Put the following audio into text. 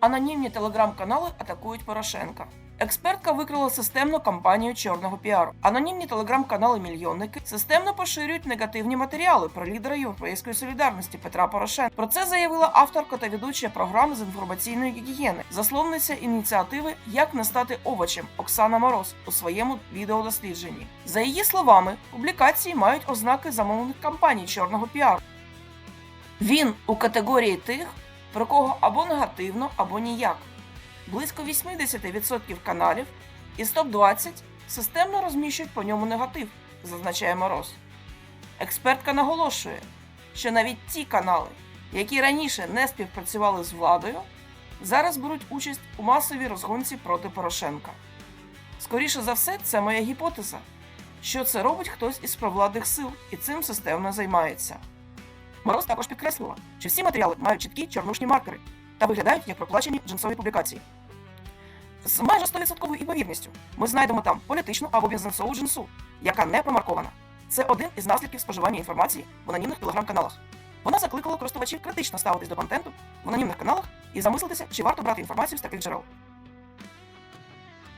Анонімні телеграм-канали атакують Порошенка. Експертка викрила системну кампанію чорного піару. Анонімні телеграм-канали-мільйонники системно поширюють негативні матеріали про лідера Європейської солідарності Петра Порошенка. Про це заявила авторка та ведуча програми з інформаційної гігієни, засловниця ініціативи Як не стати овочем Оксана Мороз у своєму відеодослідженні. За її словами, публікації мають ознаки замовних кампаній чорного піару. Він у категорії тих, про кого або негативно, або ніяк. Близько 80% каналів із топ-20 системно розміщують по ньому негатив, зазначає Мороз. Експертка наголошує, що навіть ті канали, які раніше не співпрацювали з владою, зараз беруть участь у масовій розгонці проти Порошенка. Скоріше за все, це моя гіпотеза, що це робить хтось із провладних сил і цим системно займається. Мороз також підкреслила, що всі матеріали мають чіткі чорнушні маркери та виглядають як проплачені джинсові публікації. З майже 100% імовірністю ми знайдемо там політичну або бізнесову джинсу, яка не промаркована. Це один із наслідків споживання інформації в анонімних телеграм-каналах. Вона закликала користувачів критично ставитись до контенту в анонімних каналах і замислитися, чи варто брати інформацію з таких джерел.